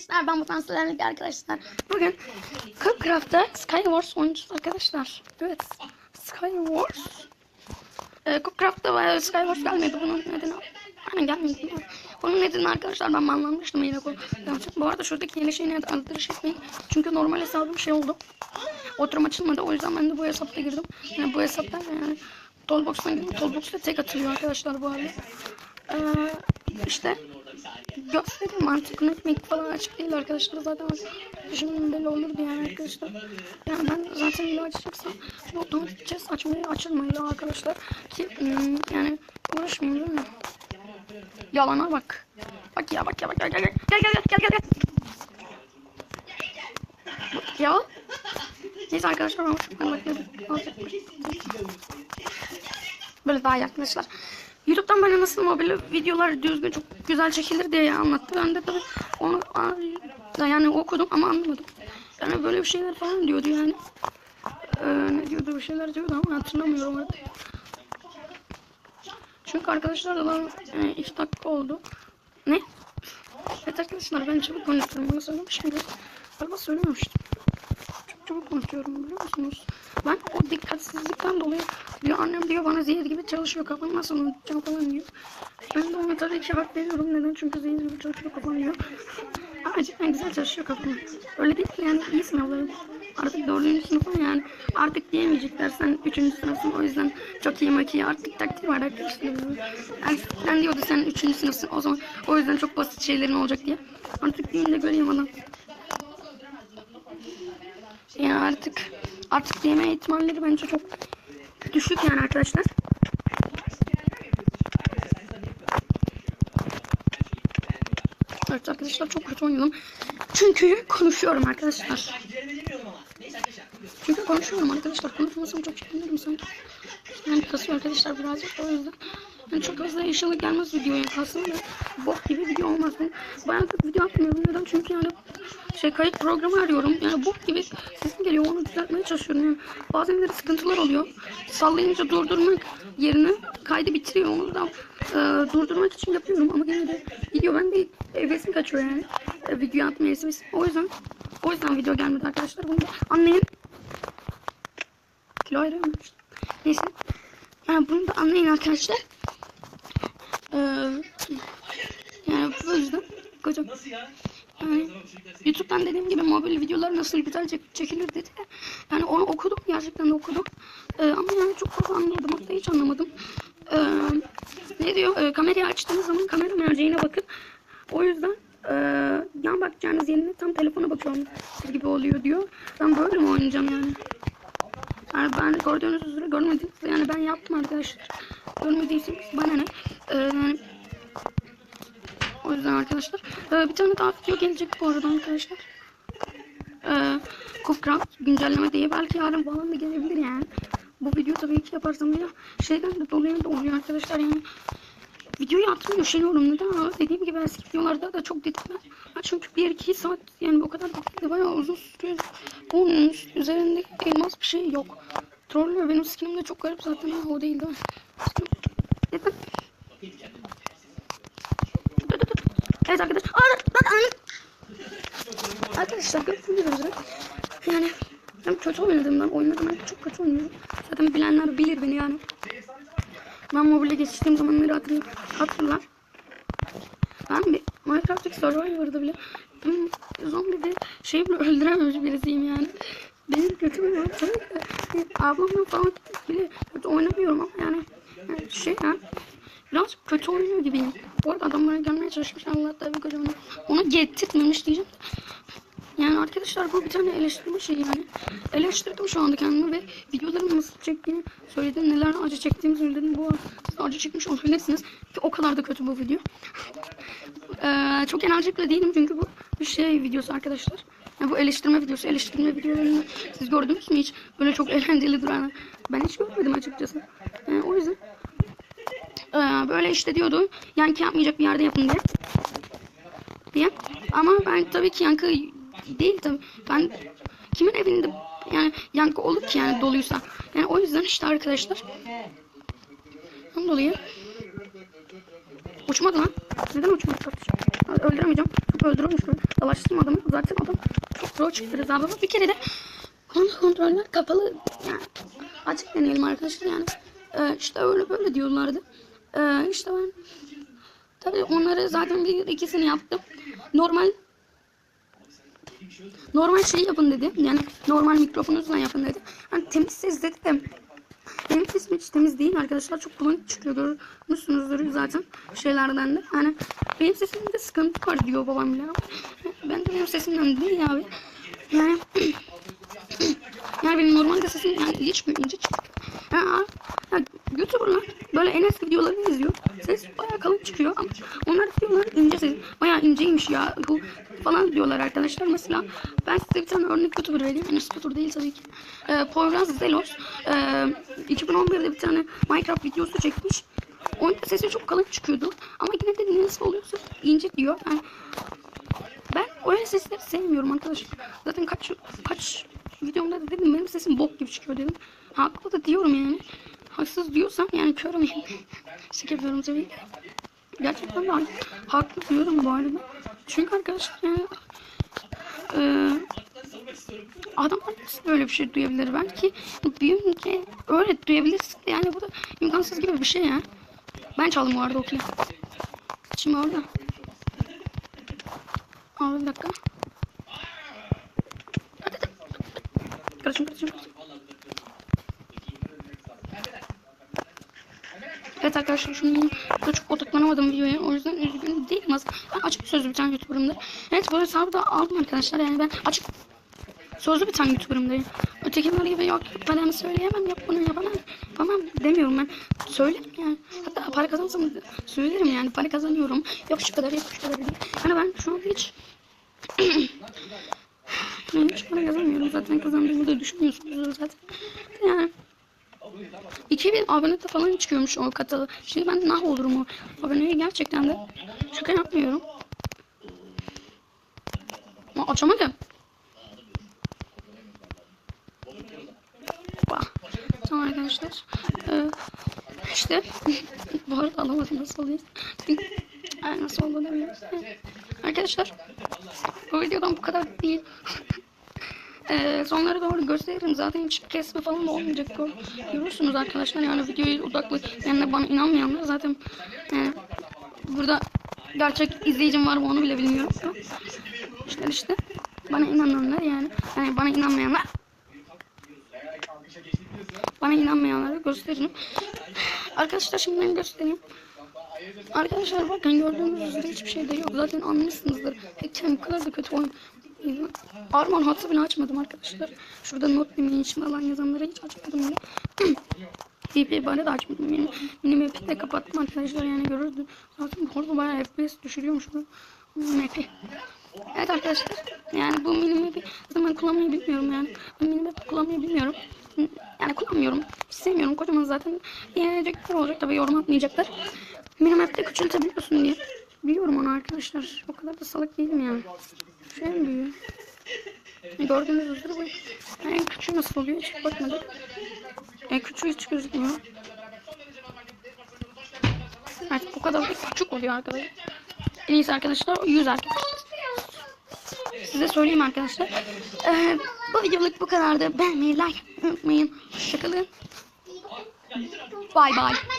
arkadaşlar ben Batuhan Selenlik arkadaşlar. Bugün Cupcraft'ta Skywars oynayacağız arkadaşlar. Evet Skywars. Ee, Cupcraft'ta bayağı Skywars gelmedi bunun nedeni. Hani gelmedi. Bunun nedeni arkadaşlar ben banlanmıştım yine bu. Arada şuradaki yeni şeyini aldırış etmeyin. Çünkü normal hesabım şey oldu. Oturum açılmadı o yüzden ben de bu hesapta girdim. Yani bu hesapta yani Tollbox'tan girdim. Tollbox'ta tek atılıyor arkadaşlar bu arada. Ee, işte göstereyim artık netmek falan açık değil arkadaşlar zaten şimdi belli olurdu yani arkadaşlar. Yani ben zaten video şimdi otomatik gideceğiz açmayı açılmayı arkadaşlar ki hmm, yani uğraşmayayım değil mi yalana bak. Bak ya bak ya bak gel gel gel gel gel gel gel gel. Ya. Neyse arkadaşlar ben bakıyorum böyle daha iyi arkadaşlar YouTube'dan bana nasıl mobil videolar düzgün çok güzel çekilir diye anlattı. Ben de tabii onu yani okudum ama anlamadım. Yani böyle bir şeyler falan diyordu yani. Ee, ne diyordu bir şeyler diyordu ama hatırlamıyorum artık. Çünkü arkadaşlar da lan e, iki dakika oldu. Ne? Evet arkadaşlar ben çabuk konuşuyorum. Bunu söylemiş miydim? Galiba söylememiştim. Çabuk konuşuyorum biliyor musunuz? Ben o dikkatsizlikten dolayı diyor annem diyor bana zehir gibi çalışıyor kafam nasıl unutacağım falan diyor. Ben de ona tabii ki hak veriyorum neden çünkü zehir gibi çalışıyor kafam diyor. Cidden güzel çalışıyor kafam. Öyle değil ki yani iyi sınavları. Artık dördüncü sınıfım yani. Artık diyemeyecekler sen üçüncü sınıfsın o yüzden çok iyi makiye artık takdir var arkadaşlar. Sen diyordu sen üçüncü sınıfsın o zaman o yüzden çok basit şeylerin olacak diye. Artık diyeyim de göreyim adam. Yani artık artık yeme ihtimalleri bence çok düşük yani arkadaşlar. Evet arkadaşlar çok kötü oynadım. Çünkü konuşuyorum arkadaşlar. Çünkü konuşuyorum arkadaşlar. Konuşmasam çok çekinirim sanki. Yani kasıyor arkadaşlar birazcık o yüzden. Yani çok hızlı inşallah gelmez videoya kalsın da bok gibi video olmaz. Ben bayağıdır video atmıyorum neden? Çünkü yani şey kayıt programı arıyorum. Yani bok gibi sesim geliyor onu düzeltmeye çalışıyorum. Yani bazen böyle sıkıntılar oluyor. Sallayınca durdurmak yerine kaydı bitiriyor. Onu da e, durdurmak için yapıyorum ama yine de video ben de hevesim kaçıyor yani. E, video atmaya hevesim. O yüzden o yüzden video gelmedi arkadaşlar. Bunu da anlayın. Kilo ayrılmış. Neyse. Yani bunu da anlayın arkadaşlar. Ee, bu yüzden kocam yani YouTube'dan dediğim gibi mobil videolar nasıl güzel çek- çekilir dedi. Yani onu okudum gerçekten de okudum. Ee, ama yani çok fazla anlamadım hatta hiç anlamadım. Ee, ne diyor? Ee, kamerayı açtığınız zaman kamera merceğine bakın. O yüzden ee, yan bakacağınız yerine tam telefona bakıyorum gibi oluyor diyor. Ben böyle mi oynayacağım yani? Yani ben gördüğünüz üzere görmediniz. Yani ben yaptım arkadaşlar. Görmediyseniz bana ne? Ee, yani o yüzden arkadaşlar. Ee, bir tane daha video gelecek bu arada arkadaşlar. Ee, Cupcraft güncelleme diye belki yarın falan da gelebilir yani. Bu video tabii ki yaparsam ya şeyden de dolayı da oluyor arkadaşlar yani. Videoyu atmıyor üşeniyorum neden ama dediğim gibi eski videolarda da çok dedim ben. Çünkü 1-2 saat yani o kadar da değil de bayağı uzun sürüyor. Üst- üzerinde elmas bir şey yok. Trollüyor benim skinim de çok garip zaten o değil değil mi? Evet arkadaşlar. Aa, lan, lan, Arkadaşlar üzere yani ben kötü oynadığımdan oynadım ben çok kötü oynuyorum. Zaten bilenler bilir beni yani. Ben mobile geçtiğim zamanları hatırlar. hatırlar. Ben bir Minecraft'taki Survivor'da bile zombi bir şey bile öldürememiş birisiyim yani. Benim kötü bir ablamla falan bile kötü oynamıyorum ama yani, yani şey yani biraz kötü oynuyor gibiyim. Bu arada adamlara gelmeye çalışmış Allah tabii kocaman. Onu getirtmemiş diyeceğim. Yani arkadaşlar bu bir tane eleştirme şey yani. Eleştirdim şu anda kendimi ve videolarımı nasıl çektiğini söyledim. Neler acı çektiğimi söyledim. Bu acı çekmiş olabilirsiniz. Ki o kadar da kötü bu video. Ee, çok enerjikle değilim çünkü bu bir şey videosu arkadaşlar. Yani bu eleştirme videosu. Eleştirme videolarını siz gördünüz mü hiç? Böyle çok eğlenceli duran. Ben hiç görmedim açıkçası. Yani o yüzden ee, böyle işte diyordu. Yankı yapmayacak bir yerde yapın diye. Diye. Ama ben tabii ki yankı değil tabii. Ben kimin evinde yani yankı olur ki yani doluysa. Yani o yüzden işte arkadaşlar. Ondan dolayı uçmadı lan. Neden uçmadı? Öldüremeyeceğim. öldürülmüş böyle. Savaştım adamı. Zaten adam çok pro çıktı Rıza baba. Bir kere de kont- kontroller kapalı. Yani açık deneyelim arkadaşlar yani. Ee, işte öyle böyle diyorlardı. Ee, işte ben tabii onları zaten bir ikisini yaptım. Normal normal şey yapın dedi. Yani normal mikrofonunuzla yapın dedi. Hani temiz ses dedi de benim sesim hiç temiz değil arkadaşlar. Çok bulanık çıkıyor. Görmüşsünüzdür zaten şeylerden de. Hani benim sesimde sıkıntı var diyor babam bile. Ben de benim sesimden değil abi. Yani yani benim normalde sesim yani çıkıyor, ince çıkıyor. Ha, YouTuber'lar böyle Enes videolarını izliyor. Ses bayağı kalın çıkıyor ama onlar diyorlar ince ses. Bayağı inceymiş ya bu falan diyorlar arkadaşlar. Mesela ben size bir tane örnek YouTuber vereyim. Enes Batur değil tabii ki. Ee, Poyraz Zelos. Ee, 2011'de bir tane Minecraft videosu çekmiş. Onun sesi çok kalın çıkıyordu. Ama yine de nasıl oluyorsa ince diyor. Yani ben öyle sesleri sevmiyorum arkadaşlar. Zaten kaç kaç videomda da dedim benim sesim bok gibi çıkıyor dedim. Haklı da diyorum yani. Haksız diyorsam yani körüm. Şaka yapıyorum tabii. Gerçekten de haklı diyorum bu arada. Çünkü arkadaşlar yani eee adamlar nasıl böyle bir şey duyabilir belki büyüyünce öyle duyabilirsin yani bu da imkansız gibi bir şey ya. Ben çaldım bu arada o. Şimdi orada. Abi bir dakika. Hadi hadi. Karışım Evet arkadaşlar şunu burada çok odaklanamadım videoya. O yüzden üzgün değilim aslında. Ben açık sözlü bir tane YouTuber'ımdır. Evet bu hesabı da aldım arkadaşlar. Yani ben açık sözlü bir tane YouTuber'ımdır. Ötekiler gibi yok paramı söyleyemem yok bunu yapamam. Yapamam demiyorum ben. Söylerim yani. Hatta para kazansam söylerim yani para kazanıyorum. Yok şu kadar yok şu kadar. Yani ben şu an hiç ben hiç para kazanmıyorum. Zaten kazandığımı da düşünmüyorsunuz zaten. Yani 2000 abone de falan çıkıyormuş o katalı. Şimdi ben nah olurum o aboneye gerçekten de. Şaka yapmıyorum. Ama açamadım. Tamam arkadaşlar. Ee, işte bu arada alamadım nasıl oluyor. Ay, nasıl oldu demiyorum. Arkadaşlar bu videodan bu kadar değil. Ee, sonlara doğru gösteririm. Zaten hiç kesme falan da olmayacak Gör- görürsünüz arkadaşlar yani videoya odaklı. Yani bana inanmayanlar zaten yani burada gerçek izleyicim var mı onu bile bilmiyorum. İşte işte bana inananlar yani. Yani bana inanmayanlar. Bana inanmayanları gösteririm. Arkadaşlar şimdi ben göstereyim. Arkadaşlar bakın gördüğünüz üzere hiçbir şey de yok. Zaten anlamışsınızdır. Ekran bu kadar da kötü oyun. Arman hatı bile açmadım arkadaşlar. Şurada not demeyin için falan yazanları hiç açmadım bile. TP bari de açmadım yani. Mini map'i kapattım arkadaşlar yani görürdü. Zaten bu arada bayağı FPS düşürüyormuş bu map'i. Evet arkadaşlar yani bu mini map'i zaman kullanmayı bilmiyorum yani. Ben mini map'i kullanmayı bilmiyorum. Yani kullanmıyorum. Sevmiyorum. Kocaman zaten yenecekler olacak tabii yorum atmayacaklar. Mini map'te küçültebiliyorsun diye. Biliyorum onu arkadaşlar. O kadar da salak değilim yani. Şey mi büyüyor? Gördüğünüz üzere bu. En küçüğü nasıl oluyor hiç bakmadım. En küçüğü hiç gözükmüyor. Evet bu kadar da küçük oluyor arkadaşlar. En iyisi arkadaşlar 100 arkadaşlar. Size söyleyeyim arkadaşlar. Ee, bu videoluk bu kadardı. Beğenmeyi, like unutmayın. Hoşçakalın. Bye bye.